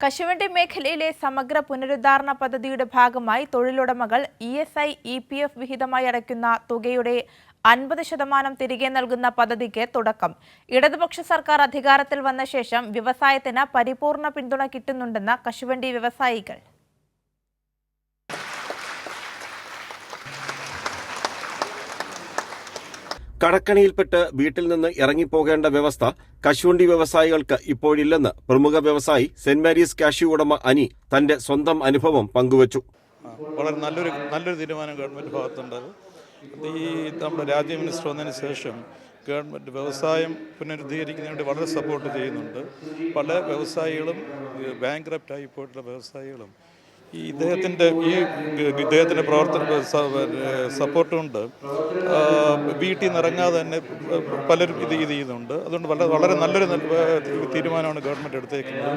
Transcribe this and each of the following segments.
കശുവണ്ടി മേഖലയിലെ സമഗ്ര പുനരുദ്ധാരണ പദ്ധതിയുടെ ഭാഗമായി തൊഴിലുടമകൾ E S I E P F വിഹിതമായി അടയ്ക്കുന്ന തുകയുടെ അൻപത് ശതമാനം തിരികെ നൽകുന്ന പദ്ധതിക്ക് തുടക്കം. ഇടതുപക്ഷ സർക്കാർ അധികാരത്തിൽ വന്ന ശേഷം വ്യവസായത്തിന് പരിപൂർണ പിന്തുണ കിട്ടുന്നുണ്ടെന്ന് കശുവണ്ടി വ്യവസായികൾ. കടക്കണിയിൽപ്പെട്ട് വീട്ടിൽ നിന്ന് ഇറങ്ങിപ്പോകേണ്ട വ്യവസ്ഥ കശുവണ്ടി വ്യവസായികൾക്ക് ഇപ്പോഴില്ലെന്ന് പ്രമുഖ വ്യവസായി സെന്റ് മാരീസ് കാഷ്യൂ ഉടമ അനി തന്റെ സ്വന്തം അനുഭവം പങ്കുവച്ചു. വളരെ നല്ലൊരു നല്ലൊരു തീരുമാനം ഗവൺമെന്റ് ഭാഗത്തുണ്ട് ഈ നമ്മുടെ രാജ്യ മിനിസ്റ്റർ വന്നതിന് ശേഷം ഗവൺമെന്റ് വ്യവസായം പുനരുദ്ധീകരിക്കുന്നതിന് വേണ്ടി വളരെ സപ്പോർട്ട് ചെയ്യുന്നുണ്ട്. പല വ്യവസായികളും ബാങ്ക്രപ്റ്റായി പോയിട്ടുള്ള വ്യവസായികളും ഈ ഇദ്ദേഹത്തിന്റെ ഈ ഇദ്ദേഹത്തിന്റെ പ്രവർത്തന സപ്പോർട്ട് കൊണ്ട് വീട്ടിൽ നിന്ന് ഇറങ്ങാതെ തന്നെ പലരും ഇത് ഇത് ചെയ്യുന്നുണ്ട്. അതുകൊണ്ട് വളരെ വളരെ നല്ലൊരു തീരുമാനമാണ് ഗവൺമെന്റ് എടുത്തേക്കുന്നത്.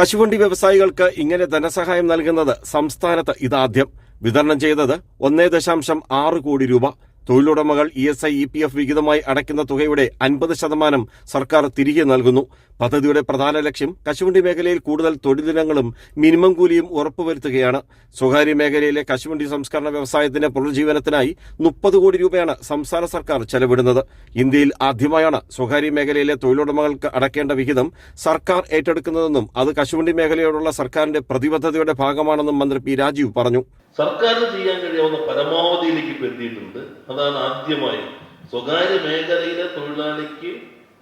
കശുവണ്ടി വ്യവസായികൾക്ക് ഇങ്ങനെ ധനസഹായം നൽകുന്നത് സംസ്ഥാനത്ത് ഇതാദ്യം. വിതരണം ചെയ്തത് ഒന്നേ ദശാംശം ആറ് കോടി രൂപ. തൊഴിലുടമകൾ E S I E P F വിഹിതമായി അടയ്ക്കുന്ന തുകയുടെ അൻപത് ശതമാനം സർക്കാർ തിരികെ നൽകുന്നു. പദ്ധതിയുടെ പ്രധാന ലക്ഷ്യം കശുവണ്ടി മേഖലയിൽ കൂടുതൽ തൊഴിലിനങ്ങളും മിനിമം കൂലിയും ഉറപ്പുവരുത്തുകയാണ്. സ്വകാര്യ മേഖലയിലെ കശുവണ്ടി സംസ്കരണ വ്യവസായത്തിന്റെ പുനർജീവനത്തിനായി മുപ്പത് കോടി രൂപയാണ് സംസ്ഥാന സർക്കാർ ചെലവിടുന്നത്. ഇന്ത്യയിൽ ആദ്യമായാണ് സ്വകാര്യ മേഖലയിലെ തൊഴിലുടമകൾക്ക് അടയ്ക്കേണ്ട വിഹിതം സർക്കാർ ഏറ്റെടുക്കുന്നതെന്നും അത് കശുവണ്ടി മേഖലയോടുള്ള സർക്കാരിന്റെ പ്രതിബദ്ധതയുടെ ഭാഗമാണെന്നും മന്ത്രി പി രാജീവ് പറഞ്ഞു. സർക്കാരിന് ചെയ്യാൻ കഴിയാവുന്ന പരമാവധിയിലേക്ക് എത്തിയിട്ടുണ്ട് അതാണ് ആദ്യമായി. സ്വകാര്യ മേഖലയിലെ തൊഴിലാളിക്ക്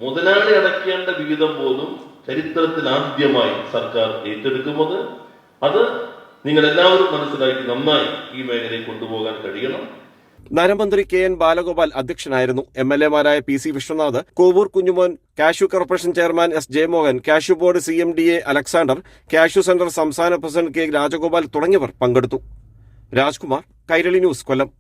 മുതലാളി അടയ്ക്കേണ്ട വിഹിതം പോലും ചരിത്രത്തിൽ ആദ്യമായി സർക്കാർ ഏറ്റെടുക്കുന്നത്. അത് നിങ്ങൾ എല്ലാവരും മനസ്സിലാക്കി നന്നായി ഈ മേഖലയിൽ കൊണ്ടുപോകാൻ കഴിയണം. നരമന്ത്രി കെ എൻ ബാലഗോപാൽ അധ്യക്ഷനായിരുന്നു. M L എമാരായ P C Vishwanath Kovoor Kunjumon cashew corporation chairman S Jayamohan cashew board C M D A Alexander cashew centre സംസ്ഥാന പ്രസിഡന്റ് കെ രാജഗോപാൽ തുടങ്ങിയവർ പങ്കെടുത്തു. രാജ്കുമാർ കൈരളി ന്യൂസ് കൊല്ലം.